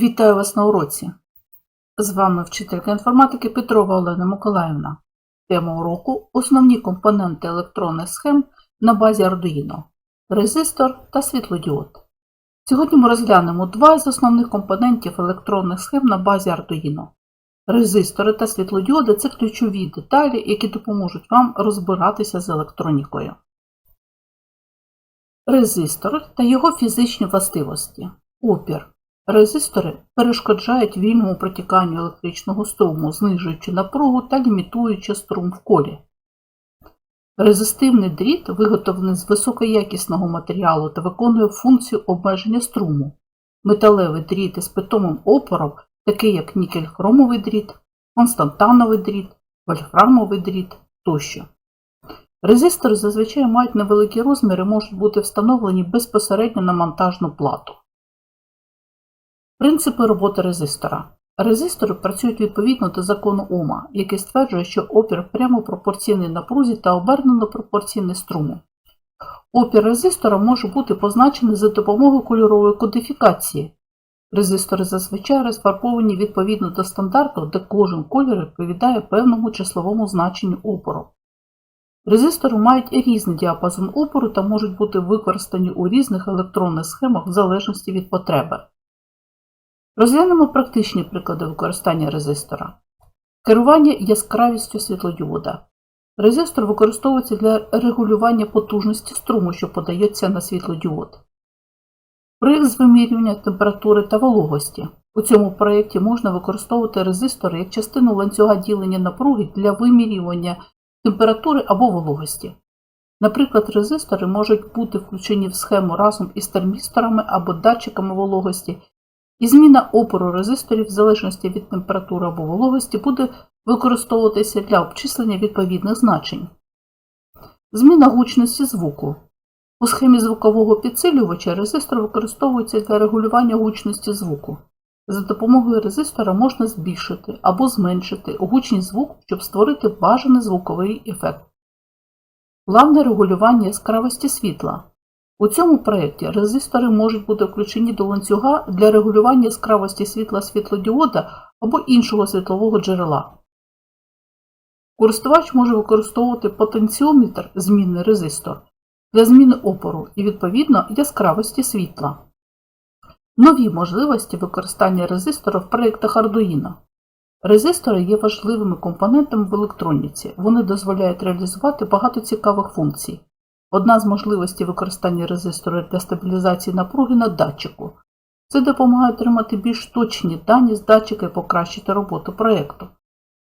Вітаю вас на уроці. З вами вчителька інформатики Петрова Олена Миколаївна. Тема уроку Основні компоненти електронних схем на базі Arduino – резистор та світлодіод. Сьогодні ми розглянемо два з основних компонентів електронних схем на базі Arduino. Резистори та світлодіоди – це ключові деталі, які допоможуть вам розбиратися з електронікою. Резистор та його фізичні властивості. Опір. Резистори перешкоджають вільному протіканню електричного струму, знижуючи напругу та лімітуючи струм в колі. Резистивний дріт виготовлений з високоякісного матеріалу та виконує функцію обмеження струму. Металевий дріт із питомим опором, такий як нікель-хромовий дріт, константановий дріт, вольфрамовий дріт тощо. Резистори зазвичай мають невеликі розміри і можуть бути встановлені безпосередньо на монтажну плату. Принципи роботи резистора. Резистори працюють відповідно до закону Ома, який стверджує, що опір прямо пропорційний напрузі та обернено пропорційний струму. Опір резистора може бути позначений за допомогою кольорової кодифікації. Резистори зазвичай розфарбовані відповідно до стандарту, де кожен колір відповідає певному числовому значенню опору. Резистори мають різний діапазон опору та можуть бути використані у різних електронних схемах в залежності від потреби. Розглянемо практичні приклади використання резистора. Керування яскравістю світлодіода. Резистор використовується для регулювання потужності струму, що подається на світлодіод. Проєкт вимірювання температури та вологості. У цьому проєкті можна використовувати резистори як частину ланцюга ділення напруги для вимірювання температури або вологості. Наприклад, резистори можуть бути включені в схему разом із термісторами або датчиками вологості, і зміна опору резисторів в залежності від температури або вологості буде використовуватися для обчислення відповідних значень. Зміна гучності звуку. У схемі звукового підсилювача резистор використовується для регулювання гучності звуку. За допомогою резистора можна збільшити або зменшити гучність звуку, щоб створити бажаний звуковий ефект. Плавне регулювання яскравості світла. У цьому проєкті резистори можуть бути включені до ланцюга для регулювання яскравості світла світлодіода або іншого світлового джерела. Користувач може використовувати потенціометр змінний резистор для зміни опору і, відповідно, яскравості світла. Нові можливості використання резистора в проєктах Arduino. Резистори є важливими компонентами в електроніці. Вони дозволяють реалізувати багато цікавих функцій. Одна з можливостей використання резистора для стабілізації напруги на датчику. Це допомагає отримати більш точні дані з датчика і покращити роботу проєкту.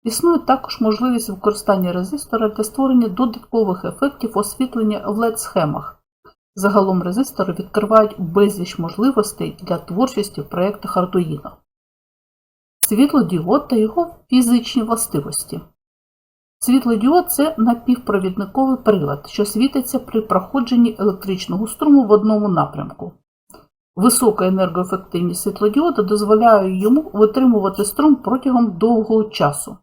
Існує також можливість використання резистора для створення додаткових ефектів освітлення в LED-схемах. Загалом резистори відкривають безліч можливостей для творчості в проєктах Arduino. Світлодіод та його фізичні властивості. Світлодіод – це напівпровідниковий прилад, що світиться при проходженні електричного струму в одному напрямку. Висока енергоефективність світлодіода дозволяє йому витримувати струм протягом довгого часу.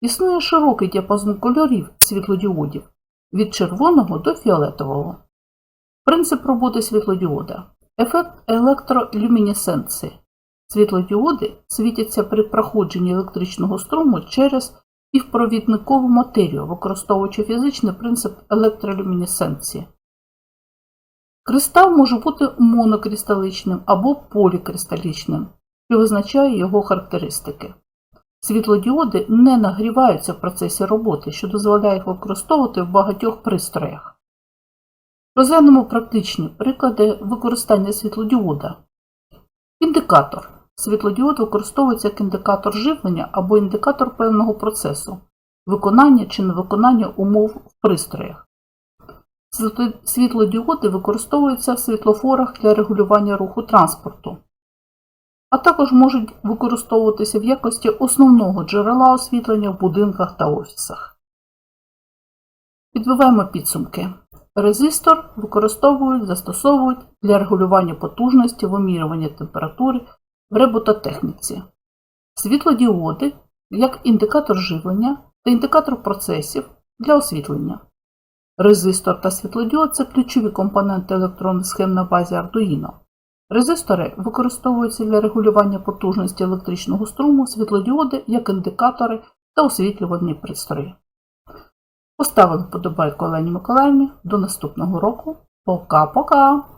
Існує широкий діапазон кольорів світлодіодів від червоного до фіолетового. Принцип роботи світлодіода. Ефект електролюмінесценції. Світлодіоди світяться при проходженні електричного струму через півпровідникову матерію, використовуючи фізичний принцип електролюмінесценції. Кристал може бути монокристаличним або полікристалічним, що визначає його характеристики. Світлодіоди не нагріваються в процесі роботи, що дозволяє їх використовувати в багатьох пристроях. Розглянемо практичні приклади використання світлодіода. Індикатор. Світлодіод використовується як індикатор живлення або індикатор певного процесу, виконання чи невиконання умов в пристроях. Світлодіоди використовуються в світлофорах для регулювання руху транспорту, а також можуть використовуватися в якості основного джерела освітлення в будинках та офісах. Підбиваємо підсумки. Резистор використовують, застосовують для регулювання потужності, вимірювання температури в робототехніці, світлодіоди як індикатор живлення та індикатор процесів для освітлення. Резистор та світлодіод це ключові компоненти електронних схем на базі Arduino. Резистори використовуються для регулювання потужності електричного струму, світлодіоди як індикатори та освітлювальні пристрої. Поставили подобайку Олені Миколаївні до наступного року. Пока-пока!